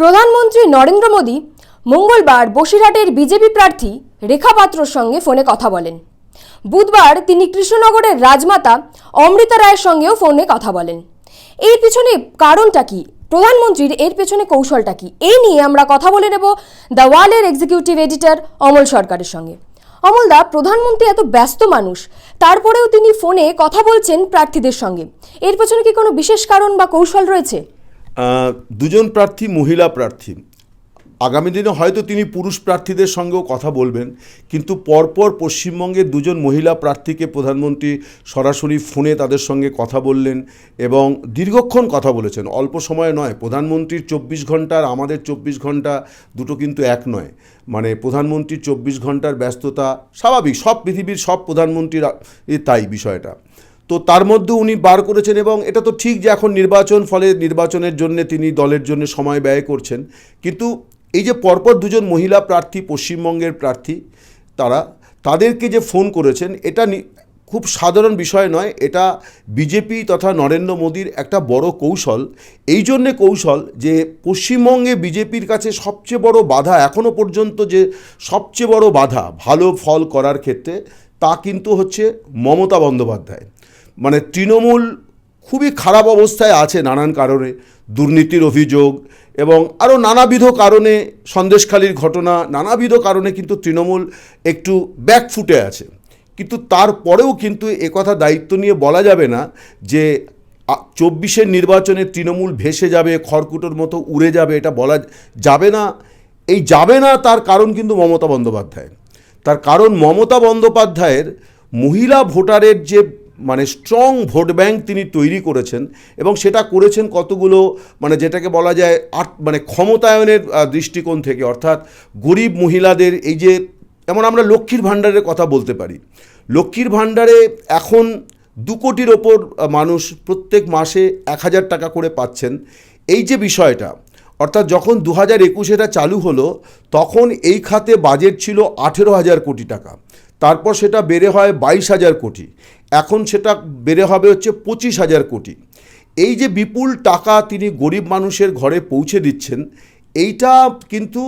প্রধানমন্ত্রী নরেন্দ্র মোদী মঙ্গলবার বসিরহাটের বিজেপি প্রার্থী রেখা পাত্রর সঙ্গে ফোনে কথা বলেন। বুধবার তিনি কৃষ্ণনগরের রাজমাতা অমৃতা রায়ের সঙ্গেও ফোনে কথা বলেন। এর পিছনে কারণটা কি? প্রধানমন্ত্রীর এর পেছনে কৌশলটা কি? এই নিয়ে আমরা কথা বলে নেব দ্য ওয়ালের এক্সিকিউটিভ এডিটর অমল সরকারের সঙ্গে। অমলদা প্রধানমন্ত্রী এত ব্যস্ত মানুষ, তারপরেও তিনি ফোনে কথা বলছেন প্রার্থীদের সঙ্গে। এর পেছনে কি কোনো বিশেষ কারণ বা কৌশল রয়েছে? দুজন প্রার্থী মহিলা প্রার্থী। আগামী দিনে হয়তো তিনি পুরুষ প্রার্থীদের সঙ্গেও কথা বলবেন, কিন্তু পরপর পশ্চিমবঙ্গের দুজন মহিলা প্রার্থীকে প্রধানমন্ত্রী সরাসরি ফোনে তাদের সঙ্গে কথা বললেন এবং দীর্ঘক্ষণ কথা বলেছেন। অল্প সময় নয়, প্রধানমন্ত্রীর চব্বিশ ঘণ্টার আমাদের চব্বিশ ঘণ্টা দুটো কিন্তু এক নয়। মানে প্রধানমন্ত্রীর চব্বিশ ঘণ্টার ব্যস্ততা স্বাভাবিক, সব পৃথিবীর সব প্রধানমন্ত্রীর তাই বিষয়টা। তো তার মধ্যে উনি বার করেছেন এবং এটা তো ঠিক যে এখন নির্বাচন, ফলে নির্বাচনের জন্য তিনি দলের জন্য সময় ব্যয় করছেন। কিন্তু এই যে পরপর দুজন মহিলা প্রার্থী, পশ্চিমবঙ্গের প্রার্থী তারা, তাদেরকে যে ফোন করেছেন, এটা খুব সাধারণ বিষয় নয়, এটা বিজেপি তথা নরেন্দ্র মোদীর একটা বড় কৌশল। এই জন্যে কৌশল যে পশ্চিমবঙ্গে বিজেপির কাছে সবচেয়ে বড় বাধা এখনও পর্যন্ত যে সবচেয়ে বড় বাধা ভালো ফল করার ক্ষেত্রে, তা কিন্তু হচ্ছে মমতা বন্দ্যোপাধ্যায় মানে তৃণমূল খুবই খারাপ অবস্থায় আছে নানান কারণে, দুর্নীতির অভিযোগ এবং আরও নানাবিধ কারণে সন্দেশখালির ঘটনা, নানাবিধ কারণে কিন্তু তৃণমূল একটু ব্যাকফুটে আছে। কিন্তু তারপরেও কিন্তু একথা দায়িত্ব নিয়ে বলা যাবে না যে চব্বিশের নির্বাচনে তৃণমূল ভেসে যাবে, খড়কুটোর মতো উড়ে যাবে, এটা বলা যাবে না। এই যাবে না তার কারণ কিন্তু মমতা বন্দ্যোপাধ্যায় তার কারণ মমতা বন্দ্যোপাধ্যায়ের মহিলা ভোটারের যে মানে স্ট্রং ভোট ব্যাংক তিনি তৈরি করেছেন এবং সেটা করেছেন কতগুলো মানে যেটাকে বলা যায় আট মানে ক্ষমতায়নের দৃষ্টিকোণ থেকে। অর্থাৎ গরিব মহিলাদের এই যে, যেমন আমরা লক্ষ্মীর ভাণ্ডারের কথা বলতে পারি। লক্ষ্মীর ভাণ্ডারে এখন দু কোটির ওপর মানুষ প্রত্যেক মাসে এক হাজার টাকা করে পাচ্ছেন। এই যে বিষয়টা, অর্থাৎ যখন দু হাজার একুশে এটা চালু হলো, তখন এই খাতে বাজেট ছিল আঠেরো হাজার কোটি টাকা। তারপর সেটা বেড়ে হয় বাইশ হাজার কোটি। এখন সেটা বেড়ে হবে হচ্ছে পঁচিশ হাজার কোটি। এই যে বিপুল টাকা তিনি গরিব মানুষের ঘরে পৌঁছে দিচ্ছেন, এইটা কিন্তু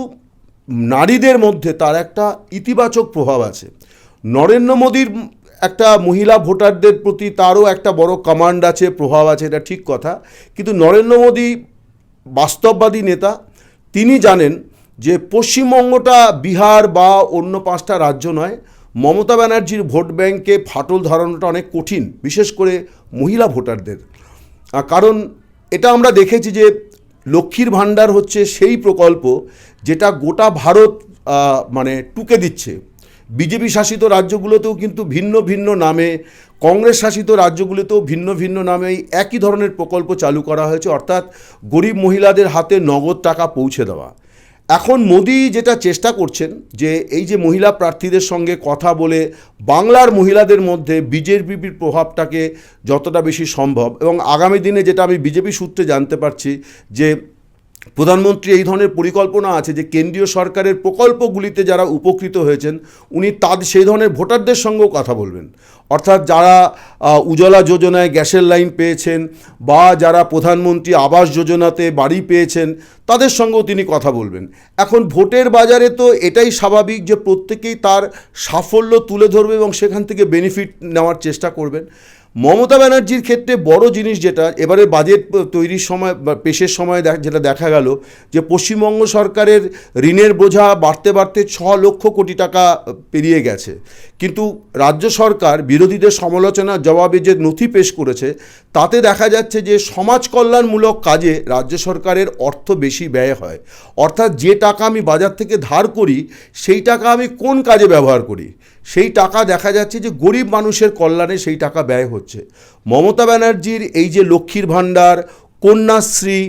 নারীদের মধ্যে তার একটা ইতিবাচক প্রভাব আছে। নরেন্দ্র মোদীর একটা মহিলা ভোটারদের প্রতি তারও একটা বড় কমান্ড আছে, প্রভাব আছে, এটা ঠিক কথা। কিন্তু নরেন্দ্র মোদী বাস্তববাদী নেতা, তিনি জানেন যে পশ্চিমবঙ্গটা বিহার বা অন্য পাঁচটা রাজ্য নয় মমতা ব্যানার্জির ভোট ব্যাংকে ফাটল ধরানোটা অনেক কঠিন, বিশেষ করে মহিলা ভোটারদের। কারণ এটা আমরা দেখেছি যে লক্ষ্মীর ভাণ্ডার হচ্ছে সেই প্রকল্প যেটা গোটা ভারত মানে টুকে দিচ্ছে। বিজেপি শাসিত রাজ্যগুলোতেও কিন্তু ভিন্ন ভিন্ন নামে, কংগ্রেস শাসিত রাজ্যগুলোতেও ভিন্ন ভিন্ন নামে এই একই ধরনের প্রকল্প চালু করা হয়েছে। অর্থাৎ গরিব মহিলাদের হাতে নগদ টাকা পৌঁছে দেওয়া। এখন মোদি যেটা চেষ্টা করছেন যে এই যে মহিলা প্রার্থীদের সঙ্গে কথা বলে বাংলার মহিলাদের মধ্যে বিজেপির প্রভাবটাকে যতটা বেশি সম্ভব এবং আগামী দিনে যেটা আমি বিজেপি সূত্রে জানতে পারছি যে প্রধানমন্ত্রী এই ধরনের পরিকল্পনা আছে যে কেন্দ্রীয় সরকারের প্রকল্পগুলিতে যারা উপকৃত হয়েছেন, উনি তাদের সেই ধরনের ভোটারদের সঙ্গেও কথা বলবেন। অর্থাৎ যারা উজ্জ্বলা যোজনায় গ্যাসের লাইন পেয়েছেন বা যারা প্রধানমন্ত্রী আবাস যোজনাতে বাড়ি পেয়েছেন, তাদের সঙ্গেও তিনি কথা বলবেন। এখন ভোটের বাজারে তো এটাই স্বাভাবিক যে প্রত্যেকেই তার সাফল্য তুলে ধরবে এবং সেখান থেকে বেনিফিট নেওয়ার চেষ্টা করবেন। মমতা ব্যানার্জির ক্ষেত্রে বড় জিনিস যেটা, এবারে বাজেট তৈরির সময় বা পেশের সময় যেটা দেখা গেল যে পশ্চিমবঙ্গ সরকারের ঋণের বোঝা বাড়তে বাড়তে ছ লক্ষ কোটি টাকা পেরিয়ে গেছে। কিন্তু রাজ্য সরকার বিরোধীদের সমালোচনার জবাবে যে নথি পেশ করেছে, তাতে দেখা যাচ্ছে যে সমাজ কল্যাণমূলক কাজে রাজ্য সরকারের অর্থ বেশি ব্যয় হয়। অর্থাৎ যে টাকা আমি বাজার থেকে ধার করি, সেই টাকা আমি কোন কাজে ব্যবহার করি? সেই টাকা দেখা যাচ্ছে যে গরিব মানুষের কল্যাণে সেই টাকা ব্যয় হচ্ছে। মমতা ব্যানার্জির এই যে লক্ষ্মীর ভাণ্ডার, কন্যাশ্রী,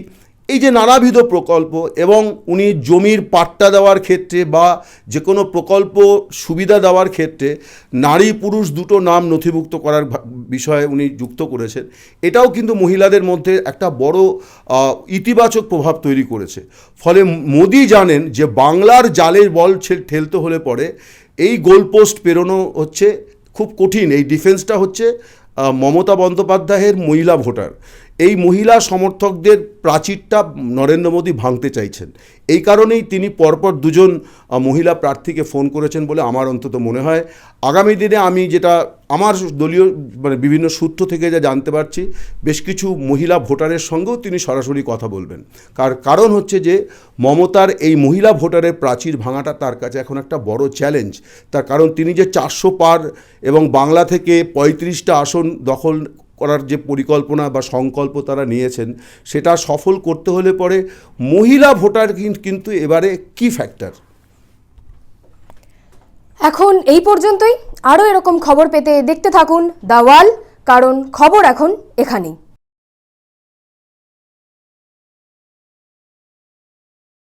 এই যে নানাবিধ প্রকল্প এবং উনি জমির পাট্টা দেওয়ার ক্ষেত্রে বা যে কোনো প্রকল্প সুবিধা দেওয়ার ক্ষেত্রে নারী পুরুষ দুটো নাম নথিভুক্ত করার বিষয়ে উনি যুক্ত করেছেন, এটাও কিন্তু মহিলাদের মধ্যে একটা বড় ইতিবাচক প্রভাব তৈরি করেছে। ফলে মোদি জানেন যে বাংলার জালের বল ঠেলতে হলে পরে এই গোলপোস্ট পেরোনো হচ্ছে খুব কঠিন এই ডিফেন্সটা হচ্ছে মমতা বন্দ্যোপাধ্যায়ের মহিলা ভোটার। এই মহিলা সমর্থকদের প্রাচীরটা নরেন্দ্র মোদী ভাঙতে চাইছেন। এই কারণেই তিনি পরপর দুজন মহিলা প্রার্থীকে ফোন করেছেন বলে আমার অন্তত মনে হয়। আগামী দিনে আমি যেটা আমার দলীয় মানে বিভিন্ন সূত্র থেকে যা জানতে পারছি, বেশ কিছু মহিলা ভোটারের সঙ্গেও তিনি সরাসরি কথা বলবেন। কার, কারণ হচ্ছে যে মমতার এই মহিলা ভোটারের প্রাচীর ভাঙাটা তার কাছে এখন একটা বড় চ্যালেঞ্জ তার কারণ তিনি যে চারশো পার এবং বাংলা থেকে পঁয়ত্রিশটা আসন দখল করার যে পরিকল্পনা বা সংকল্প তারা নিয়েছেন, সেটা সফল করতে হলে পরে মহিলা ভোটার কিন্তু এবারে কি ফ্যাক্টর এখন এই পর্যন্তই। আরও এরকম খবর পেতে দেখতে থাকুন দাওয়াল কারণ খবর এখন এখানেই।